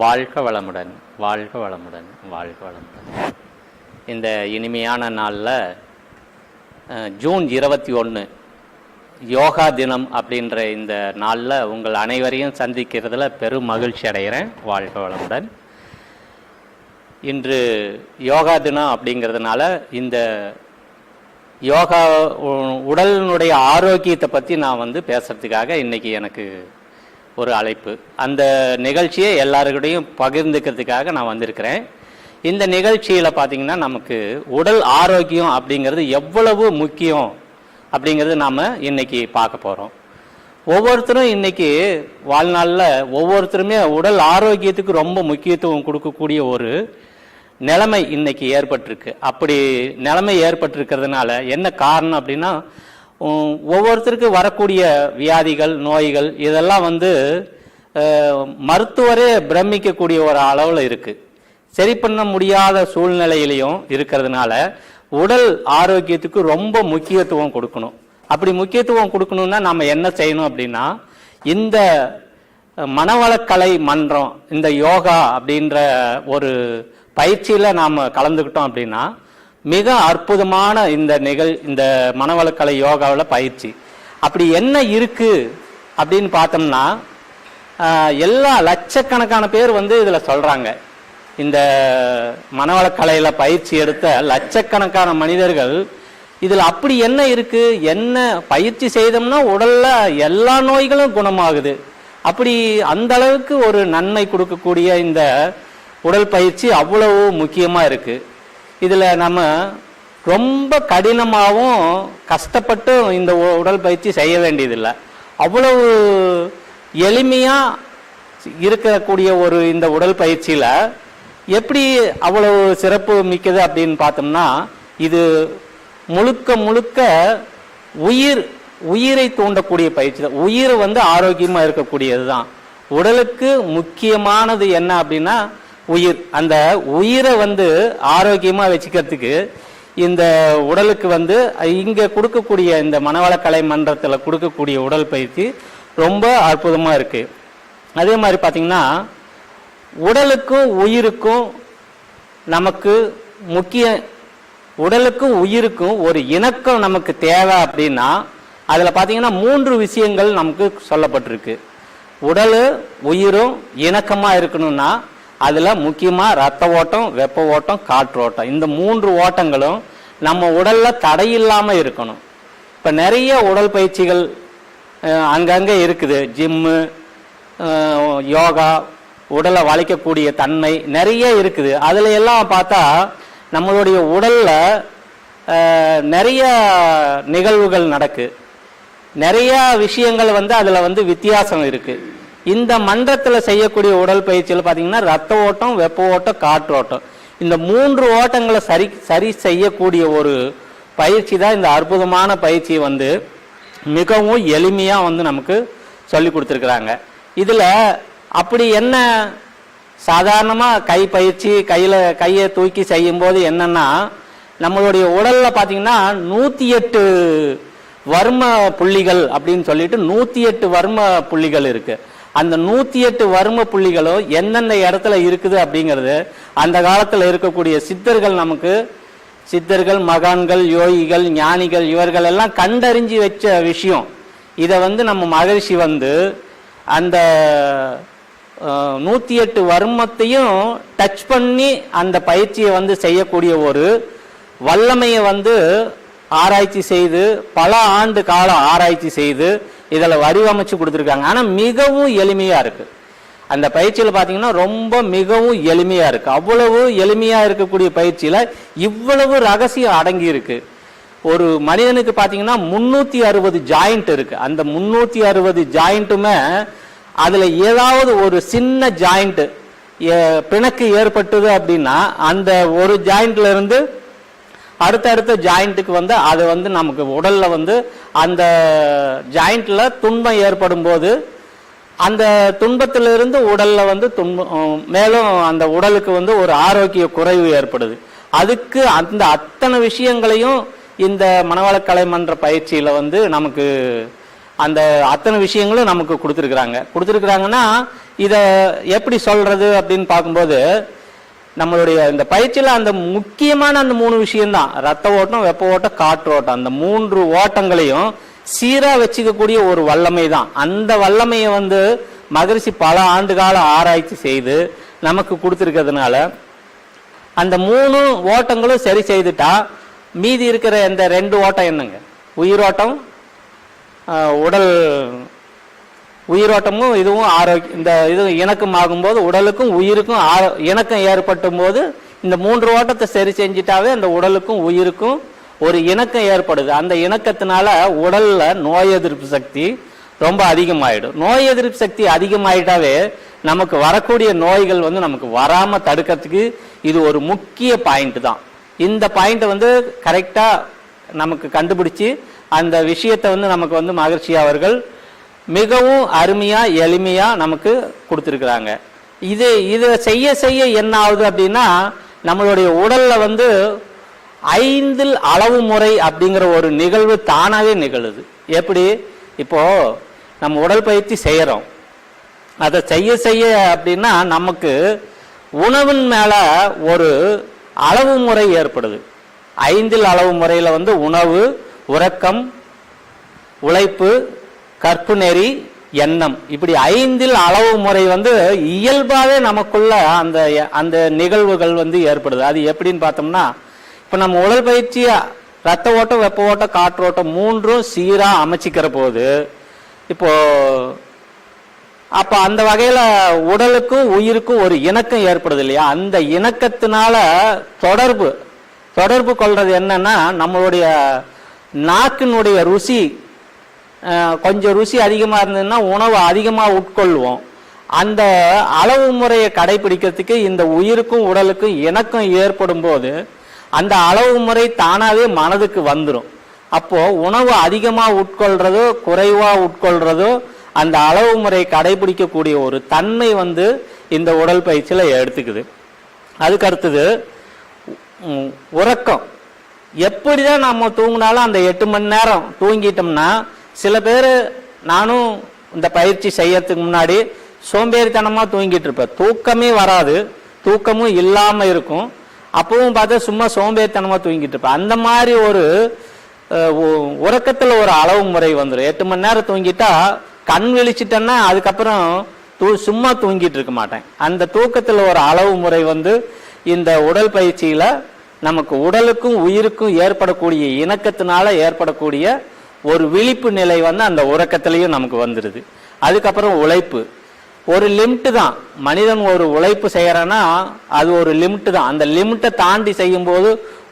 வாழ்க வளமுடன் வாழ்க வளமுடன் வாழ்க வளமுடன். இந்த இனிமையான நாளில் ஜூன் இருபத்தி ஒன்று யோகா தினம் அப்படின்ற இந்த நாளில் உங்கள் அனைவரையும் சந்திக்கிறதுல பெரும் மகிழ்ச்சி அடைகிறேன். வாழ்க வளமுடன். இன்று யோகா தினம் அப்படிங்கிறதுனால இந்த யோகா உடலினுடைய ஆரோக்கியத்தை பற்றி நான் வந்து பேசுறதுக்காக இன்றைக்கி எனக்கு ஒரு அழைப்பு. அந்த நிகழ்ச்சியை எல்லாருக்கிட்டையும் பகிர்ந்துக்கிறதுக்காக நான் வந்திருக்கிறேன். இந்த நிகழ்ச்சியில் பார்த்தீங்கன்னா நமக்கு உடல் ஆரோக்கியம் அப்படிங்கிறது எவ்வளவு முக்கியம் அப்படிங்கிறது நாம் இன்னைக்கு பார்க்க போகிறோம் ஒவ்வொருத்தரும் இன்னைக்கு வாழ்நாளில் ஒவ்வொருத்தருமே உடல் ஆரோக்கியத்துக்கு ரொம்ப முக்கியத்துவம் கொடுக்கக்கூடிய ஒரு நிலைமை இன்றைக்கி ஏற்பட்டிருக்கு. அப்படி நிலைமை ஏற்பட்டிருக்கிறதுனால என்ன காரணம் அப்படின்னா ஒவ்வொருத்தருக்கு வரக்கூடிய வியாதிகள் நோய்கள் இதெல்லாம் வந்து மருத்துவரே பிரமிக்கக்கூடிய ஒரு அளவில் இருக்குது சரி பண்ண முடியாத சூழ்நிலையிலையும் இருக்கிறதுனால உடல் ஆரோக்கியத்துக்கு ரொம்ப முக்கியத்துவம் கொடுக்கணும். அப்படி முக்கியத்துவம் கொடுக்கணும்னா நம்ம என்ன செய்யணும் அப்படின்னா இந்த மனவளக்கலை மன்றம் இந்த யோகா அப்படின்ற ஒரு பயிற்சியில் நாம் கலந்துக்கிட்டோம் அப்படின்னா மிக அற்புதமான இந்த நிகழ் இந்த மனவளக்கலை யோகாவில் பயிற்சி. அப்படி என்ன இருக்குது அப்படின்னு பார்த்தோம்னா எல்லா லட்சக்கணக்கான பேர் வந்து இதில் சொல்கிறாங்க. இந்த மனவளக்கலையில் பயிற்சி எடுத்த லட்சக்கணக்கான மனிதர்கள் இதில் அப்படி என்ன இருக்குது என்ன பயிற்சி செய்தோம்னா உடலில் எல்லா நோய்களும் குணமாகுது. அப்படி அந்த அளவுக்கு ஒரு நன்மை கொடுக்கக்கூடிய இந்த உடல் பயிற்சி அவ்வளவு முக்கியமாக இருக்குது இதில் நம்ம ரொம்ப கடினமாகவும் கஷ்டப்பட்டும் இந்த உடல் பயிற்சி செய்ய வேண்டியதில்லை. அவ்வளவு எளிமையாக இருக்கக்கூடிய ஒரு இந்த உடல் பயிற்சியில் எப்படி அவ்வளவு சிறப்பு மிக்கது அப்படின்னு பார்த்தோம்னா இது முழுக்க முழுக்க உயிர் உயிரை தூண்டக்கூடிய பயிற்சி தான். உயிர் வந்து ஆரோக்கியமாக இருக்கக்கூடியது தான் உடலுக்கு முக்கியமானது என்ன அப்படின்னா உயிர். அந்த உயிரை வந்து ஆரோக்கியமாக வச்சுக்கிறதுக்கு இந்த உடலுக்கு வந்து இங்கே கொடுக்கக்கூடிய இந்த மனவளக்கலை மன்றத்தில் கொடுக்கக்கூடிய உடல் பயிற்சி ரொம்ப அற்புதமாக இருக்குது அதே மாதிரி பார்த்திங்கன்னா உடலுக்கும் உயிருக்கும் நமக்கு முக்கிய உடலுக்கும் உயிருக்கும் ஒரு இணக்கம் நமக்கு தேவை அப்படின்னா அதில் பார்த்திங்கன்னா மூன்று விஷயங்கள் நமக்கு சொல்லப்பட்டிருக்கு. உடல் உயிரும் இணக்கமாக இருக்கணும்னா அதில் முக்கியமாக ரத்த ஓட்டம் வெப்ப ஓட்டம் காற்று ஓட்டம். இந்த மூன்று ஓட்டங்களும் நம்ம உடலில் தடையில்லாமல் இருக்கணும். இப்போ நிறைய உடல் பயிற்சிகள் அங்கங்கே இருக்குது. ஜிம்மு யோகா உடலை வளைக்கக்கூடிய தன்மை நிறைய இருக்குது. அதில் எல்லாம் பார்த்தா நம்மளுடைய உடலில் நிறைய நிகழ்வுகள் நடக்கு. நிறையா விஷயங்கள் வந்து அதில் வந்து வித்தியாசம் இருக்குது இந்த மன்றத்தில் செய்யக்கூடிய உடல் பயிற்சியில் பார்த்தீங்கன்னா ரத்த ஓட்டம் வெப்ப ஓட்டம் காற்று ஓட்டம். இந்த மூன்று ஓட்டங்களை சரி சரி செய்யக்கூடிய ஒரு பயிற்சி தான் இந்த அற்புதமான பயிற்சி வந்து மிகவும் எளிமையாக வந்து நமக்கு சொல்லி கொடுத்துருக்குறாங்க. இதில் அப்படி என்ன சாதாரணமாக கை பயிற்சி கையில் கையை தூக்கி செய்யும்போது என்னென்னா நம்மளுடைய உடலில் பார்த்தீங்கன்னா நூற்றி எட்டு வர்ம புள்ளிகள் அப்படின்னு சொல்லிட்டு நூற்றி எட்டு வர்ம புள்ளிகள் இருக்குது அந்த நூற்றி எட்டு வர்ம புள்ளிகளும் எந்தெந்த இடத்துல இருக்குது அப்படிங்கிறது அந்த காலத்தில் இருக்கக்கூடிய சித்தர்கள் நமக்கு சித்தர்கள் மகான்கள் யோகிகள் ஞானிகள் இவர்கள் எல்லாம் கண்டறிஞ்சு வச்ச விஷயம். இதை வந்து நம்ம மகரிஷி வந்து அந்த நூற்றி எட்டு வர்மத்தையும் டச் பண்ணி அந்த பயிற்சியை வந்து செய்யக்கூடிய ஒரு வல்லமையை வந்து ஆராய்ச்சி செய்து பல ஆண்டு காலம் ஆராய்ச்சி செய்து இதில் வடிவமைச்சு கொடுத்துருக்காங்க. ஆனால் மிகவும் எளிமையாக இருக்கு. அந்த பயிற்சியில் பார்த்தீங்கன்னா ரொம்ப மிகவும் எளிமையாக இருக்கு. அவ்வளவு எளிமையாக இருக்கக்கூடிய பயிற்சியில் இவ்வளவு ரகசியம் அடங்கி இருக்கு. ஒரு மனிதனுக்கு பார்த்தீங்கன்னா முன்னூற்றி அறுபது ஜாயிண்ட் இருக்கு. அந்த முன்னூற்றி அறுபது ஜாயிண்ட்டுமே அதில் ஏதாவது ஒரு சின்ன ஜாயிண்ட்டு பிணக்கு ஏற்பட்டது அப்படின்னா அந்த ஒரு ஜாயிண்ட்ல இருந்து அடுத்தடுத்த ஜாயிண்ட்டுக்கு வந்து அது வந்து நமக்கு உடலில் வந்து அந்த ஜாயிண்ட்டில் துன்பம் ஏற்படும் போது அந்த துன்பத்திலிருந்து உடலில் வந்து துன்பம் மேலும் அந்த உடலுக்கு வந்து ஒரு ஆரோக்கிய குறைவு ஏற்படுது. அதுக்கு அந்த அத்தனை விஷயங்களையும் இந்த மனவளக்கலை மன்ற பயிற்சியில் வந்து நமக்கு அந்த அத்தனை விஷயங்களும் நமக்கு கொடுத்துருக்குறாங்க. கொடுத்துருக்குறாங்கன்னா இதை எப்படி சொல்கிறது அப்படின்னு பார்க்கும்போது நம்மளுடைய இந்த பயிற்சியில் அந்த முக்கியமான அந்த மூணு விஷயம்தான். ரத்த ஓட்டம் வெப்ப ஓட்டம் காற்று ஓட்டம். அந்த மூன்று ஓட்டங்களையும் சீராக வச்சுக்கக்கூடிய ஒரு வல்லமை தான் அந்த வல்லமையை வந்து மகரிஷி பல ஆண்டு கால ஆராய்ச்சி செய்து நமக்கு கொடுத்துருக்கிறதுனால அந்த மூணு ஓட்டங்களும் சரி செய்துட்டா மீதி இருக்கிற இந்த ரெண்டு ஓட்டம் என்னங்க? உயிரோட்டம் உடல் உயிரோட்டமும் இதுவும் ஆரோக்கியம் இந்த இது இணக்கம் ஆகும்போது உடலுக்கும் உயிருக்கும் ஆரோ- இணக்கம் ஏற்பட்டும் போது இந்த மூன்று ஓட்டத்தை சரி செஞ்சிட்டாவே அந்த உடலுக்கும் உயிருக்கும் ஒரு இணக்கம் ஏற்படுது. அந்த இணக்கத்தினால உடல்ல நோய் எதிர்ப்பு சக்தி ரொம்ப அதிகமாயிடும். நோய் எதிர்ப்பு சக்தி அதிகமாயிட்டாவே நமக்கு வரக்கூடிய நோய்கள் வந்து நமக்கு வராம தடுக்கிறதுக்கு இது ஒரு முக்கிய பாயிண்ட் தான். இந்த பாயிண்ட் வந்து கரெக்டா நமக்கு கண்டுபிடிச்சு அந்த விஷயத்தை வந்து நமக்கு வந்து மகிழ்ச்சி அவர்கள் மிகவும் அருமையாக எளிமையாக நமக்கு கொடுத்துருக்குறாங்க. இது இதை செய்ய செய்ய என்ன ஆகுது அப்படின்னா நம்மளுடைய உடலில் வந்து ஐந்தில் அளவு முறை அப்படிங்கிற ஒரு நிகழ்வு தானாகவே நிகழுது. எப்படி? இப்போது நம்ம உடற்பயிற்சி செய்கிறோம் அதை செய்ய செய்ய அப்படின்னா நமக்கு உணவின் மேலே ஒரு அளவு முறை ஏற்படுது. ஐந்தில் அளவு முறையில் வந்து உணவு உறக்கம் உழைப்பு கற்பு நெறி எண்ணம். இப்படி ஐந்தில் அளவு முறை வந்து இயல்பாகவே நமக்குள்ள அந்த அந்த நிகழ்வுகள் வந்து ஏற்படுது. அது எப்படின்னு பார்த்தோம்னா இப்போ நம்ம உடற்பயிற்சி ரத்த ஓட்டம் வெப்ப ஓட்டம் காற்று ஓட்டம் மூன்றும் சீராக அமைச்சிக்கிற போது இப்போ அப்போ அந்த வகையில் உடலுக்கும் உயிருக்கும் ஒரு இணக்கம் ஏற்படுது இல்லையா? அந்த இணக்கத்தினால தொடர்பு தொடர்பு கொள்வது என்னன்னா நம்மளுடைய நாக்கினுடைய ருசி கொஞ்சம் ருசி அதிகமாக இருந்ததுன்னா உணவு அதிகமாக உட்கொள்வோம். அந்த அளவு முறையை கடைபிடிக்கிறதுக்கு இந்த உயிருக்கும் உடலுக்கும் இணக்கம் ஏற்படும் போது அந்த அளவு முறை தானாகவே மனதுக்கு வந்துடும் அப்போது உணவு அதிகமாக உட்கொள்றதோ குறைவாக உட்கொள்றதோ அந்த அளவு முறை கடைபிடிக்கக்கூடிய ஒரு தன்மை வந்து இந்த உடல் பயிற்சியில் எடுத்துக்குது. அதுக்கு அடுத்தது எப்படி தான் நம்ம தூங்கினாலும் அந்த எட்டு மணி நேரம் தூங்கிட்டோம்னா சில பேர் நானும் இந்த பயிற்சி செய்யறதுக்கு முன்னாடி சோம்பேறித்தனமாக தூங்கிட்டு இருப்பேன். தூக்கமே வராது. தூக்கமும் இல்லாமல் இருக்கும். அப்பவும் பார்த்தா சும்மா சோம்பேறித்தனமாக தூங்கிட்டு இருப்பேன். அந்த மாதிரி ஒரு உறக்கத்தில் ஒரு அளவு முறை வந்துடும் எட்டு மணி நேரம் தூங்கிட்டா கண் விழிச்சிட்டேன்னா அதுக்கப்புறம் தூ சும்மா தூங்கிட்டு இருக்க மாட்டேன். அந்த தூக்கத்தில் ஒரு அளவு முறை வந்து இந்த உடல் பயிற்சியில் நமக்கு உடலுக்கும் உயிருக்கும் ஏற்படக்கூடிய இணக்கத்தினால ஏற்படக்கூடிய ஒரு விழிப்பு நிலை வந்து அந்த உறக்கத்திலையும் நமக்கு வந்துடுது அதுக்கப்புறம் உழைப்பு. ஒரு லிமிட்டு தான். மனிதன் ஒரு உழைப்பு செய்கிறான்னா அது ஒரு லிமிட்டு தான். அந்த லிமிட்டை தாண்டி செய்யும்போது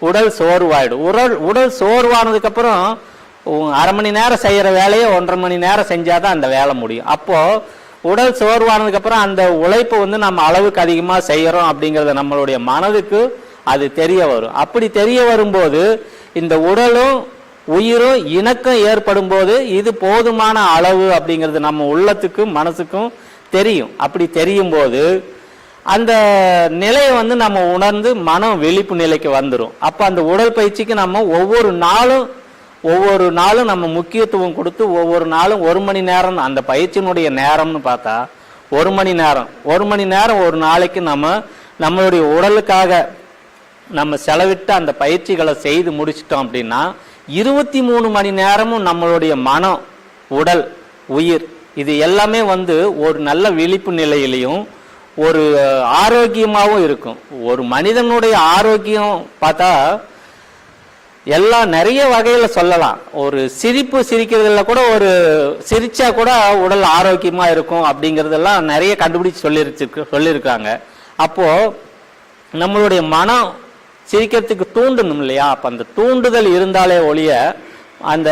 உடல் சோர்வாயிடும். உடல் உடல் சோர்வானதுக்கப்புறம் அரை மணி நேரம் செய்கிற வேலையை ஒன்றரை மணி நேரம் செஞ்சால் தான் அந்த வேலை முடியும். அப்போது உடல் சோர்வானதுக்கப்புறம் அந்த உழைப்பு வந்து நம்ம அளவுக்கு அதிகமாக செய்கிறோம் அப்படிங்கிறத நம்மளுடைய மனதுக்கு அது தெரிய வரும். அப்படி தெரிய வரும்போது இந்த உடலும் உயிரும் இணக்கம் ஏற்படும் போது இது போதுமான அளவு அப்படிங்கிறது நம்ம உள்ளத்துக்கும் மனசுக்கும் தெரியும். அப்படி தெரியும் போது அந்த நிலையை வந்து நம்ம உணர்ந்து மனம் விழிப்பு நிலைக்கு வந்துடும் அப்போ அந்த உடற்பயிற்சிக்கு நம்ம ஒவ்வொரு நாளும் ஒவ்வொரு நாளும் நம்ம முக்கியத்துவம் கொடுத்து ஒவ்வொரு நாளும் ஒரு மணி நேரம் அந்த பயிற்சியினுடைய நேரம்னு பார்த்தா ஒரு மணி நேரம். ஒரு மணி நேரம் ஒரு நாளைக்கு நம்ம நம்மளுடைய உடலுக்காக நம்ம செலவிட்டு அந்த பயிற்சிகளை செய்து முடிச்சிட்டோம் அப்படின்னா இருபத்தி மூணு மணி நேரமும் நம்மளுடைய மனம் உடல் உயிர் இது எல்லாமே வந்து ஒரு நல்ல விழிப்பு நிலையிலையும் ஒரு ஆரோக்கியமாகவும் இருக்கும். ஒரு மனிதனுடைய ஆரோக்கியம் பார்த்தா எல்லாம் நிறைய வகையில் சொல்லலாம். ஒரு சிரிப்பு சிரிக்கிறதுல கூட ஒரு சிரிச்சா கூட உடல் ஆரோக்கியமா இருக்கும் அப்படிங்கிறதெல்லாம் நிறைய கண்டுபிடிச்சு சொல்லிருக்கு சொல்லியிருக்காங்க. அப்போ நம்மளுடைய மனம் சிரிக்கிறதுக்கு தூண்டணும் இல்லையா? அப்ப அந்த தூண்டுதல் இருந்தாலே ஒழிய அந்த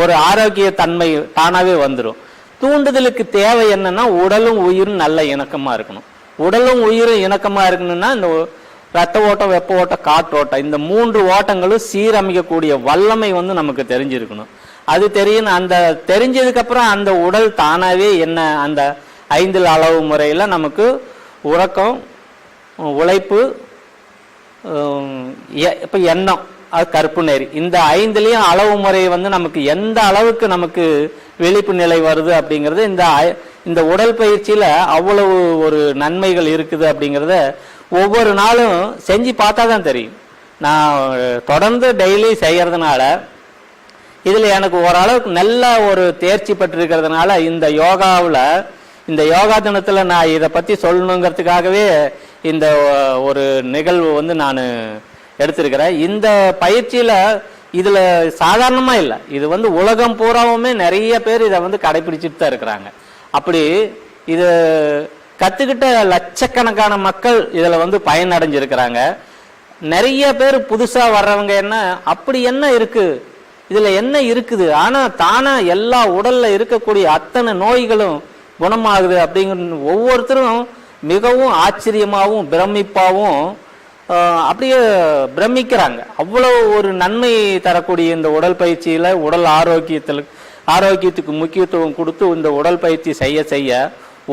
ஒரு ஆரோக்கிய தன்மை தானாவே வந்துடும் தூண்டுதலுக்கு தேவை என்னன்னா உடலும் உயிரும் நல்ல இணக்கமா இருக்கணும். உடலும் உயிரும் இணக்கமா இருக்கணும்னா இந்த ரத்த ஓட்டம் வெப்ப ஓட்டம் காற்று ஓட்டம் இந்த மூன்று ஓட்டங்களும் சீரமைக்கக்கூடிய வல்லமை வந்து நமக்கு தெரிஞ்சிருக்கணும். அது தெரியும் அந்த தெரிஞ்சதுக்கு அப்புறம் அந்த உடல் தானாவே என்ன அந்த ஐந்தில் அளவு முறையில் நமக்கு உறக்கம் உழைப்பு இப்போ எண்ணம் அது கருப்பு நெறி. இந்த ஐந்துலேயும் அளவு முறை வந்து நமக்கு எந்த அளவுக்கு நமக்கு விழிப்பு நிலை வருது அப்படிங்கிறது இந்த இந்த உடல் பயிற்சியில் அவ்வளவு ஒரு நன்மைகள் இருக்குது அப்படிங்கிறத ஒவ்வொரு நாளும் செஞ்சு பார்த்தா தான் தெரியும். நான் தொடர்ந்து டெய்லி செய்கிறதுனால இதில் எனக்கு ஓரளவுக்கு நல்ல ஒரு தேர்ச்சி பெற்றிருக்கிறதுனால இந்த யோகாவில் இந்த யோகா தினத்தில் நான் இதை பற்றி சொல்லணுங்கிறதுக்காகவே இந்த ஒரு நிகழ்வு வந்து நான் எடுத்திருக்கிறேன். இந்த பயிற்சியில் இதில் சாதாரணமாக இல்லை. இது வந்து உலகம் பூராவுமே நிறைய பேர் இதை வந்து கடைபிடிச்சிட்டு தான் இருக்கிறாங்க. அப்படி இது கற்றுக்கிட்ட லட்சக்கணக்கான மக்கள் இதில் வந்து பயனடைஞ்சிருக்கிறாங்க. நிறைய பேர் புதுசாக வர்றவங்க என்ன அப்படி என்ன இருக்குது இதில் என்ன இருக்குது? ஆனால் தானாக எல்லா உடலில் இருக்கக்கூடிய அத்தனை நோய்களும் குணமாகுது அப்படிங்கிற ஒவ்வொருத்தரும் மிகவும் ஆச்சரியமாகவும் பிரமிப்பாகவும் அப்படியே பிரமிக்கிறாங்க. அவ்வளோ ஒரு நன்மை தரக்கூடிய இந்த உடல் பயிற்சியில் உடல் ஆரோக்கியத்தில் ஆரோக்கியத்துக்கு முக்கியத்துவம் கொடுத்து இந்த உடல் பயிற்சி செய்ய செய்ய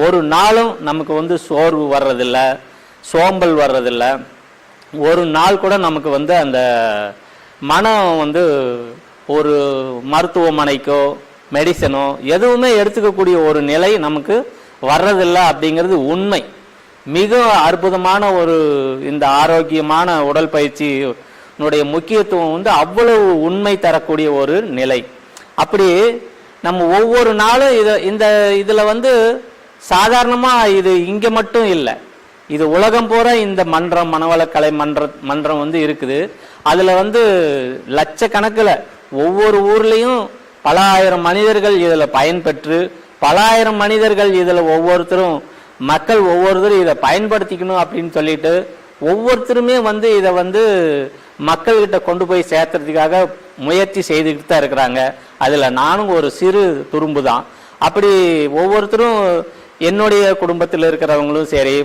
ஒரு நாளும் நமக்கு வந்து சோர்வு வர்றதில்ல சோம்பல் வர்றதில்ல. ஒரு நாள் கூட நமக்கு வந்து அந்த மனம் வந்து ஒரு மருத்துவமனைக்கோ மெடிசனோ எதுவுமே எடுத்துக்கக்கூடிய ஒரு நிலை நமக்கு வர்றதில்லை அப்படிங்கிறது உண்மை. மிக அற்புதமான ஒரு இந்த ஆரோக்கியமான உடல் பயிற்சியினுடைய முக்கியத்துவம் வந்து அவ்வளவு உண்மை தரக்கூடிய ஒரு நிலை. அப்படி நம்ம ஒவ்வொரு நாளும் இதை இந்த இதில் வந்து சாதாரணமாக இது இங்கே மட்டும் இல்லை. இது உலகம் பூரா இந்த மன்றம் மனவளக்கலை மன்ற மன்றம் வந்து இருக்குது. அதில் வந்து லட்சக்கணக்கில் ஒவ்வொரு ஊர்லேயும் பல ஆயிரம் மனிதர்கள் இதில் பயன்பெற்று பல ஆயிரம் மனிதர்கள் இதில் ஒவ்வொருத்தரும் மக்கள் ஒவ்வொருத்தரும் இதை பயன்படுத்திக்கணும் அப்படின்னு சொல்லிட்டு ஒவ்வொருத்தருமே வந்து இதை வந்து மக்கள்கிட்ட கொண்டு போய் சேர்த்துறதுக்காக முயற்சி செய்துக்கிட்டு தான் இருக்கிறாங்க. அதில் நானும் ஒரு சிறு துரும்பு தான் அப்படி ஒவ்வொருத்தரும் என்னுடைய குடும்பத்தில் இருக்கிறவங்களும் சரி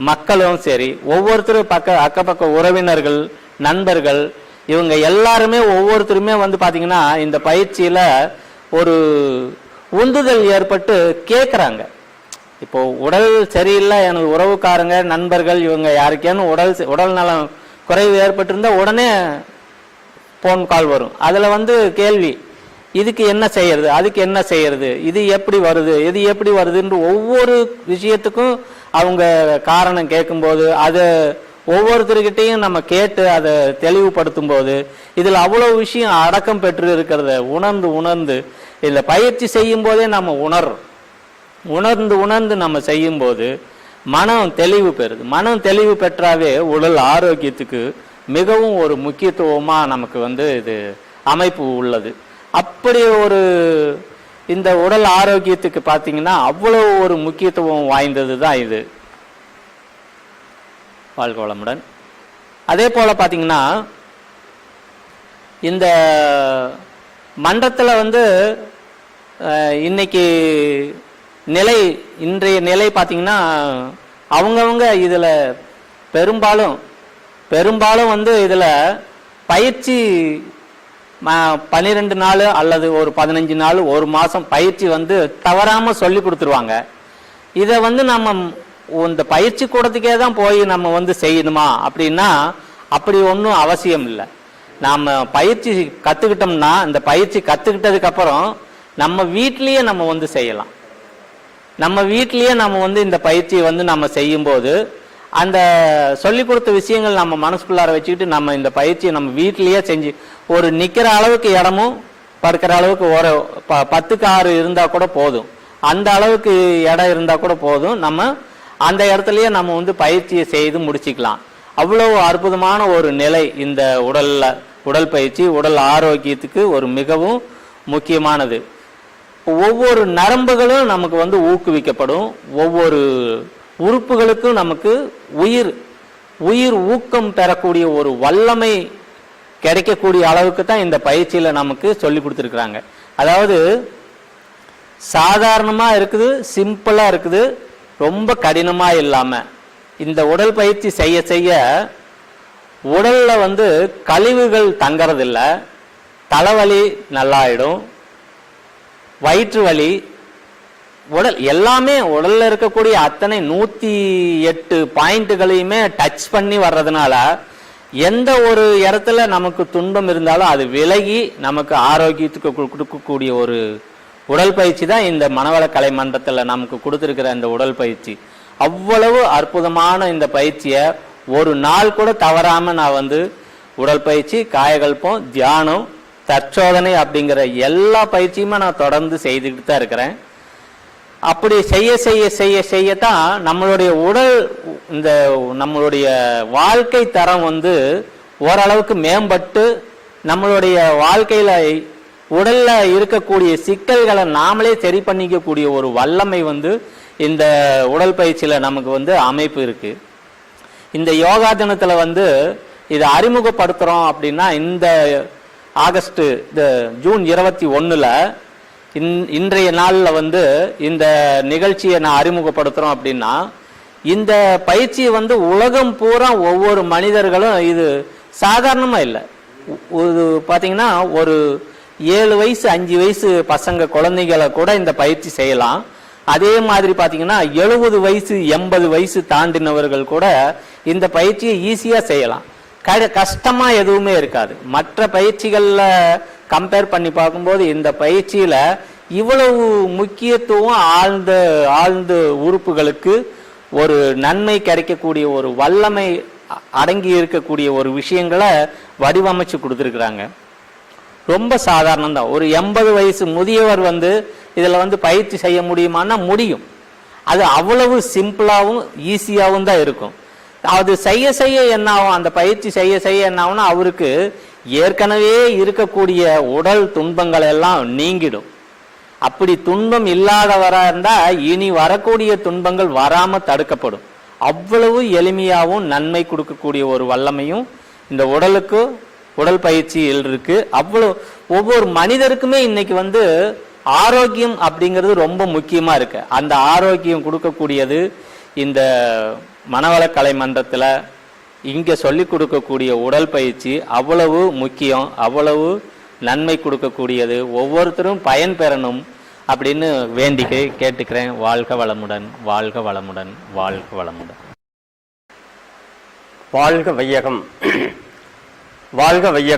மக்களும் சரி ஒவ்வொருத்தரும் பக்க அக்கப்பக்க உறவினர்கள் நண்பர்கள் இவங்க எல்லாருமே ஒவ்வொருத்தருமே வந்து பார்த்தீங்கன்னா இந்த பயிற்சியில் ஒரு உந்துதல் ஏற்பட்டு கேட்குறாங்க இப்போ உடல் சரியில்லை எனக்கு உறவுக்காரங்க நண்பர்கள் இவங்க யாருக்கேனும் உடல் உடல் நலம் குறைவு ஏற்பட்டிருந்தால் உடனே ஃபோன் கால் வரும். அதில் வந்து கேள்வி இதுக்கு என்ன செய்யறது அதுக்கு என்ன செய்யறது இது எப்படி வருது இது எப்படி வருதுன்ற ஒவ்வொரு விஷயத்துக்கும் அவங்க காரணம் கேட்கும்போது அதை ஒவ்வொருத்தருக்கிட்டையும் நம்ம கேட்டு அதை தெளிவுபடுத்தும் போது இதில் அவ்வளோ விஷயம் அடக்கம் பெற்று இருக்கிறத உணர்ந்து உணர்ந்து இதில் பயிற்சி செய்யும் போதே நம்ம உணர்றோம். உணர்ந்து உணர்ந்து நம்ம செய்யும்போது மனம் தெளிவு பெறுது. மனம் தெளிவு பெற்றாவே உடல் ஆரோக்கியத்துக்கு மிகவும் ஒரு முக்கியத்துவமாக நமக்கு வந்து இது அமைப்பு உள்ளது. அப்படி ஒரு இந்த உடல் ஆரோக்கியத்துக்கு பார்த்தீங்கன்னா அவ்வளவு ஒரு முக்கியத்துவம் வாய்ந்தது தான் இது. வாழ்க வளமுடன் அதே போல் பார்த்தீங்கன்னா இந்த மன்றத்தில் வந்து இன்னைக்கு நிலை இன்றைய நிலை பார்த்தீங்கன்னா அவங்கவுங்க இதில் பெரும்பாலும் பெரும்பாலும் வந்து இதில் பயிற்சி பன்னிரெண்டு நாள் அல்லது ஒரு பதினஞ்சு நாள் ஒரு மாதம் பயிற்சி வந்து தவறாமல் சொல்லி கொடுத்துருவாங்க. இதை வந்து நம்ம இந்த பயிற்சி கூடத்துக்கே தான் போய் நம்ம வந்து செய்யணுமா? அப்படின்னா அப்படி ஒன்றும் அவசியம் இல்லை. நாம் பயிற்சி கற்றுக்கிட்டோம்னா இந்த பயிற்சி கற்றுக்கிட்டதுக்கப்புறம் நம்ம வீட்லேயே நம்ம வந்து செய்யலாம். நம்ம வீட்லேயே நம்ம வந்து இந்த பயிற்சியை வந்து நம்ம செய்யும்போது அந்த சொல்லி கொடுத்த விஷயங்கள் நம்ம மனசுக்குள்ளார வச்சுக்கிட்டு நம்ம இந்த பயிற்சியை நம்ம வீட்லேயே செஞ்சு ஒரு நிற்கிற அளவுக்கு இடமும் படுக்கிற அளவுக்கு ஒரு ப- பத்துக்கு ஆறு இருந்தால் கூட போதும். அந்த அளவுக்கு இடம் இருந்தால் கூட போதும். நம்ம அந்த இடத்துலயே நம்ம வந்து பயிற்சியை செய்து முடிச்சுக்கலாம். அவ்வளவு அற்புதமான ஒரு நிலை இந்த உடல்ல உடல் பயிற்சி உடல் ஆரோக்கியத்துக்கு ஒரு மிகவும் முக்கியமானது. ஒவ்வொரு நரம்புகளும் நமக்கு வந்து ஊக்குவிக்கப்படும். ஒவ்வொரு உறுப்புகளுக்கும் நமக்கு உயிர் உயிர் ஊக்கம் பெறக்கூடிய ஒரு வல்லமை கிடைக்கக்கூடிய அளவுக்கு தான் இந்த பயிற்சியில நமக்கு சொல்லி கொடுத்துருக்குறாங்க. அதாவது சாதாரணமாக இருக்குது சிம்பிளாக இருக்குது. ரொம்ப கடினமாக இல்லாமல் இந்த உடல் பயிற்சி செய்ய செய்ய உடலில் வந்து கழிவுகள் தங்கறதில்ல. தலைவலி நல்லாயிடும். வயிற்று வலி உடல் எல்லாமே உடலில் இருக்கக்கூடிய அத்தனை நூற்றி எட்டு பாயிண்ட்டுகளையுமே டச் பண்ணி வர்றதுனால எந்த ஒரு இடத்துல நமக்கு துன்பம் இருந்தாலும் அது விலகி நமக்கு ஆரோக்கியத்துக்கு கொடுக்கக்கூடிய ஒரு உடற்பயிற்சி தான் இந்த மனவள கலை மன்றத்தில் நமக்கு கொடுத்துருக்கிற இந்த உடற்பயிற்சி. அவ்வளவு அற்புதமான இந்த பயிற்சியை ஒரு நாள் கூட தவறாமல் நான் வந்து உடற்பயிற்சி காயகல்பம் தியானம் தற்சோதனை அப்படிங்கிற எல்லா பயிற்சியுமே நான் தொடர்ந்து செய்துக்கிட்டு தான் இருக்கிறேன். அப்படி செய்ய செய்ய செய்ய செய்யத்தான் நம்மளுடைய உடல் இந்த நம்மளுடைய வாழ்க்கை தரம் வந்து ஓரளவுக்கு மேம்பட்டு நம்மளுடைய வாழ்க்கையில் உடல்ல இருக்கக்கூடிய சிக்கல்களை நாமளே சரி பண்ணிக்கக்கூடிய ஒரு வல்லமை வந்து இந்த உடற்பயிற்சியில நமக்கு வந்து அமைப்பு இருக்கு. இந்த யோகா தினத்துல வந்து இதை அறிமுகப்படுத்துறோம் அப்படின்னா இந்த ஆகஸ்ட் இந்த ஜூன் இருபத்தி ஒன்றில் இன் இன்றைய நாளில் வந்து இந்த நிகழ்ச்சியை நான் அறிமுகப்படுத்துகிறோம் அப்படின்னா இந்த பயிற்சியை வந்து உலகம் பூரா ஒவ்வொரு மனிதர்களும் இது சாதாரணமாக இல்லை. ஒரு பார்த்தீங்கன்னா ஒரு ஏழு வயசு அஞ்சு வயசு பசங்க குழந்தைகளை கூட இந்த பயிற்சி செய்யலாம். அதே மாதிரி பார்த்தீங்கன்னா எழுபது வயசு எண்பது வயசு தாண்டினவர்கள் கூட இந்த பயிற்சியை ஈஸியாக செய்யலாம். க- கஷ்டமாக எதுவுமே இருக்காது. மற்ற பயிற்சிகளில் கம்பேர் பண்ணி பார்க்கும்போது இந்த பயிற்சியில் இவ்வளவு முக்கியத்துவம் ஆழ்ந்த ஆழ்ந்த உறுப்புகளுக்கு ஒரு நன்மை கிடைக்கக்கூடிய ஒரு வல்லமை அடங்கி இருக்கக்கூடிய ஒரு விஷயங்களை வடிவமைச்சு கொடுத்துருக்குறாங்க. ரொம்ப சாதாரணம் தான் ஒரு எண்பது வயசு முதியவர் வந்து இதில் வந்து பயிற்சி செய்ய முடியுமான்னா முடியும். அது அவ்வளவு சிம்பிளாகவும் ஈஸியாகவும் தான் இருக்கும். அது செய்ய செய்ய என்ன ஆகும்? அந்த பயிற்சி செய்ய செய்ய என்ன ஆகும்னா அவருக்கு ஏற்கனவே இருக்கக்கூடிய உடல் துன்பங்கள் எல்லாம் நீங்கிடும். அப்படி துன்பம் இல்லாதவராக இருந்தால் இனி வரக்கூடிய துன்பங்கள் வராமல் தடுக்கப்படும். அவ்வளவு எளிமையாகவும் நன்மை கொடுக்கக்கூடிய ஒரு வல்லமையும் இந்த உடலுக்கு உடல் பயிற்சியில் இருக்கு. அவ்வளவு ஒவ்வொரு மனிதருக்குமே இன்னைக்கு வந்து ஆரோக்கியம் அப்படிங்கிறது ரொம்ப முக்கியமா இருக்கு. அந்த ஆரோக்கியம் கொடுக்கக்கூடியது இந்த மனவள கலை மன்றத்துல இங்க சொல்லி கொடுக்கக்கூடிய உடல் பயிற்சி அவ்வளவு முக்கியம் அவ்வளவு நன்மை கொடுக்கக்கூடியது. ஒவ்வொருத்தரும் பயன் பெறணும் அப்படின்னு வேண்டிக்க கேட்டுக்கிறேன். வாழ்க வளமுடன் வாழ்க வளமுடன் வாழ்க வளமுடன். வாழ்க வையகம். வாழ்க வையகம்.